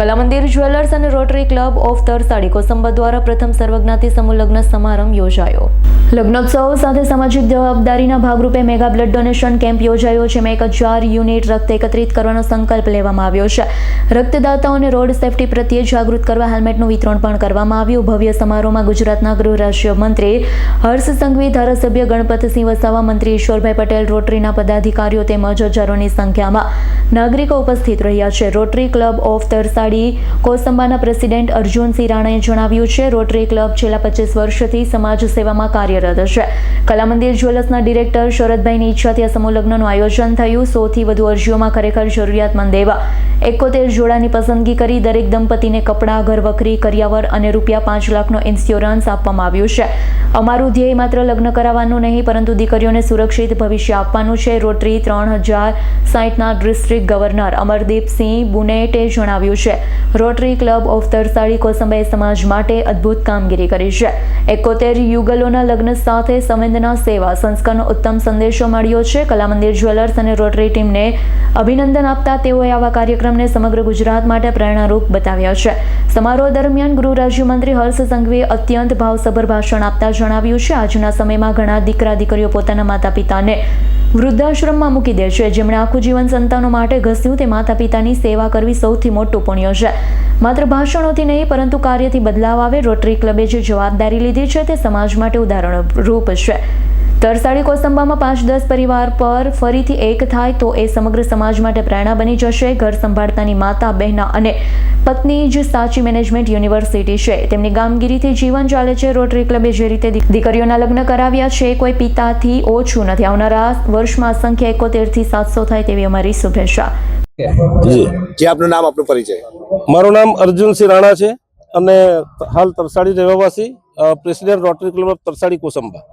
Kalamandir jewellers અને Rotary Club of Tarsadi Kosamba દ્વારા પ્રથમ સર્વજ્ઞાતિ સમૂહ લગ્ન સમારંભ યોજાયો. લગ્નોત્સવ સાથે સામાજિક જવાબદારીના ભાગરૂપે મેગા બ્લડ ડોનેશન કેમ્પ યોજાયો જેમાં એક હજાર યુનિટ રક્ત એકત્રિત કરવાનો સંકલ્પ લેવામાં આવ્યો છે. રક્તદાતાઓને રોડ સેફટી પ્રત્યે જાગૃત કરવા હેલ્મેટનું વિતરણ પણ કરવામાં આવ્યું. ભવ્ય સમારોહમાં ગુજરાતના ગૃહ રાજ્ય મંત્રી, હર્ષ સંઘવી, ધારાસભ્ય ગણપતસિંહ વસાવા, મંત્રી ઈશ્વરભાઈ પટેલ, રોટરીના પદાધિકારીઓ તેમજ હજારોની સંખ્યામાં નાગરિકો ઉપસ્થિત રહ્યા છે. રોટરી ક્લબ ઓફ તરસાડી કોસંબાના પ્રેસિડેન્ટ અર્જુનસિંહ રાણાએ જણાવ્યું છે, રોટરી ક્લબ છેલ્લા પચીસ વર્ષથી સમાજ સેવામાં કાર્યરત છે. કલામંદિર જ્વેલર્સના ડિરેક્ટર શરદભાઈની ઈચ્છાથી આ સમૂહ લગ્નનું આયોજન થયું. સૌથી વધુ અરજીઓમાં ખરેખર જરૂરિયાતમંદ એવા એકોતેર જોડાની પસંદગી કરી દરેક દંપતીને કપડાં ઘરવકરી કરિયાવર અને રૂપિયા પાંચ લાખનો ઇન્સ્યોરન્સ આપવામાં આવ્યું છે. અમારું ધ્યેય માત્ર લગ્ન કરાવવાનું નહીં, પરંતુ દીકરીઓને સુરક્ષિત ભવિષ્ય આપવાનું છે. રોટરી ત્રણ હજાર સાઠના ડિસ્ટ્રિક્ટ ગવર્નર અમરદીપસિંહ બુનેટે જણાવ્યું છે. રોટરી ક્લબ ઓફ તરસાડી કોસંબાએ સમાજ માટે અદ્ભુત કામગીરી કરી છે. એકોતેર યુગલોના લગ્ન સાથે સંવેદના સેવા સંસ્કારનો ઉત્તમ સંદેશો મળ્યો છે. કલામંદિર જ્વેલર્સ અને રોટરી ટીમને અભિનંદન આપતા તેઓએ આવા કાર્યક્રમને સમગ્ર ગુજરાત માટે પ્રેરણારૂપ બતાવ્યો છે. સમારોહ દરમિયાન ગૃહ રાજ્યમંત્રી હર્ષ સંઘવીએ અત્યંત ભાવસભર ભાષણ આપતા જણાવ્યું છે. આજના સમયમાં ઘણા દીકરા દીકરીઓ પોતાના માતા પિતાને વૃદ્ધાશ્રમમાં મૂકી દે છે. જેમણે આખું જીવન સંતાનો માટે ઘસ્યું તે માતા પિતાની સેવા કરવી સૌથી મોટું પુણ્ય છે. માત્ર ભાષણોથી નહીં, પરંતુ કાર્યથી બદલાવ આવે. રોટરી ક્લબે જે જવાબદારી લીધી છે, તે સમાજ માટે ઉદાહરણ રૂપ છે. તરસાડી કોસંબામાં પાંચ દસ પરિવાર પર ફરીથી એક થાય તો એ સમગ્ર સમાજ માટે પ્રેરણા બની જશે. ઘર સંભાળતાની માતા, બહેના અને પત્ની જ સાચી મેનેજમેન્ટ યુનિવર્સિટી છે. તેમની કામગીરીથી જીવન ચાલે છે. રોટરી ક્લબે જે રીતે દીકરીઓના લગ્ન કરાવ્યા છે, કોઈ પિતાથી ઓછું નથી. આવનારા વર્ષમાં સંખ્યા એકોતેરથી સાતસો થાય તેવી અમારી શુભેચ્છા. જી. જે આપનું નામ આપનો પરિચય? મારું નામ અર્જુનસિંહ રાણા છે અને હાલ તરસાડી રહેવાસી president Rotary Club of Tarsadi Kosamba.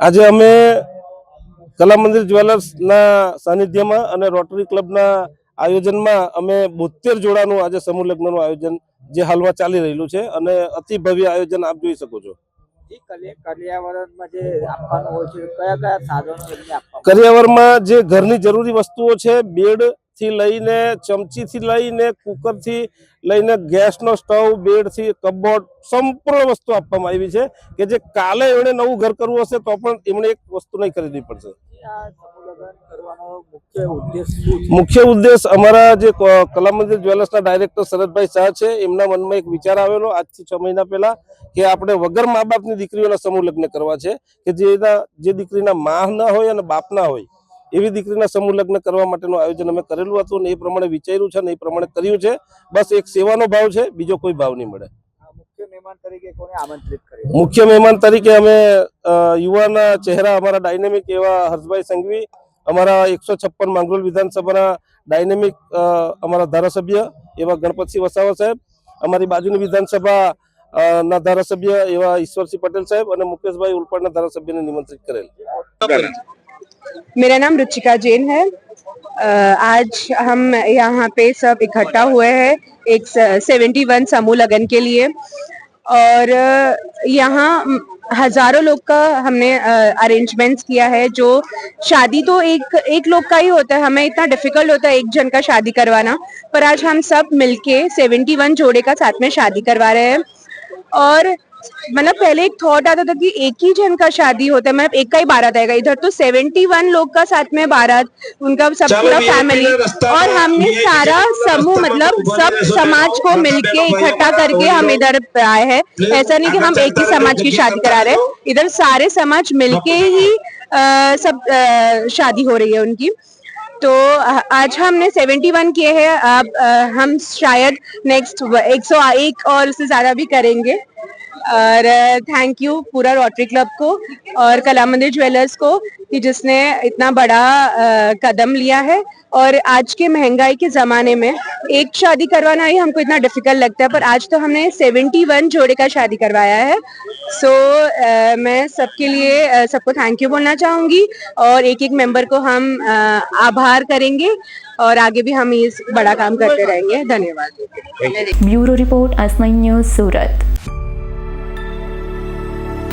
આજે અમે કલા મંદિર જ્વેલર્સના સાનિધ્યમાં અને રોટરી ક્લબના આયોજનમાં અમે બોતેર જોડાનું આજે સમૂહ લગ્નનું આયોજન જે હાલમાં ચાલી રહેલું છે અને અતિ ભવ્ય આયોજન આપ જોઈ શકો છો. કરિયાવરમાં જે ઘરની જરૂરી વસ્તુઓ છે બેડ થી લઈને ચમચી થી લઈને કુકરથી લઈને, ગેસનો સ્ટવ બેડથી કબોર્ડ સંપૂર્ણ વસ્તુ આપવામાં આવી છે કે જે કાલે એમણે નવું ઘર કરવું હશે તો પણ એમણે એક વસ્તુ નહીં ખરીદવી પડશે. મુખ્ય ઉદ્દેશ અમારા જે કલામંદિર કલા મંદિર જ્વેલર્સના ડાયરેક્ટર શરદભાઈ શાહ છે, એમના મનમાં એક વિચાર આવેલો આજથી છ મહિના પહેલા કે આપણે વગર મા બાપની દીકરીઓના સમૂહ લગ્ન કરવા છે કે જેના, જે દીકરીના મા ના હોય અને બાપ ના હોય એવી દીકરીના સમૂહ લગ્ન કરવા માટેનું આયોજન અમે કરેલું હતું ને એ પ્રમાણે વિચાર્યું છે ને એ પ્રમાણે કર્યું છે. બસ એક સેવાનો ભાવ છે બીજો કોઈ ભાવ નહીં મળે. મુખ્ય મહેમાન તરીકે કોને આમંત્રિત કરે મુખ્ય મહેમાન તરીકે અમે યુવાના ચહેરા અમારા ડાયનેમિક એવા હર્ષભાઈ સંઘવી અમારા એકસો છપ્પન માંગરોલ વિધાનસભાના ડાયનેમિક અ, અમારા ધારાસભ્ય એવા ગણપતસિંહ વસાવા સાહેબ અમારી બાજુની વિધાનસભા ના ધારાસભ્ય એવા ઈશ્વરસિંહ પટેલ સાહેબ અને મુકેશભાઈ ઉલપાડના ધારાસભ્યને નિમંત્રિત કરેલ. मेरा नाम रुचिका जैन है। आज हम यहाँ पे सब इकट्ठा हुए हैं एक सेवेंटी वन समूह लगन के लिए। और यहाँ हज़ारों लोग का हमने अरेंजमेंट्स किया है जो शादी तो एक एक लोग का ही होता है। हमें इतना डिफ़िकल्ट होता है एक जन का शादी करवाना। पर आज हम सब मिलके सेवेंटी वन जोड़े का साथ में शादी करवा रहे हैं। और मतलब पहले एक थॉट आता था कि एक ही जन का शादी होता है मतलब एक का ही बारात आएगा। इधर तो सेवेंटी वन लोग का साथ में बारात उनका सब पूरा फैमिली और हमने सारा समूह मतलब सब समाज को मिलके इकट्ठा करके हम इधर आए हैं। ऐसा नहीं कि हम एक ही समाज की शादी करा रहे हैं। इधर सारे समाज मिलके ही अ, सब अ, शादी हो रही है उनकी। तो आज हमने 71 किए हैं। अब हम शायद नेक्स्ट 101 और उससे ज़्यादा भी करेंगे। और थैंक यू पूरा रोटरी क्लब को और कला मंदिर ज्वेलर्स को कि जिसने इतना बड़ा कदम लिया है। और आज के महँगाई के ज़माने में एक शादी करवाना ही हमको इतना डिफ़िकल्ट लगता है पर आज तो हमने 71 जोड़े का शादी करवाया है। सो so, मैं सबके लिए सबको थैंक यू बोलना चाहूँगी और एक एक मेंबर को हम आ, आभार करेंगे और आगे भी हम इस बड़ा काम करते रहेंगे। धन्यवाद। Bureau report Asmay news Surat.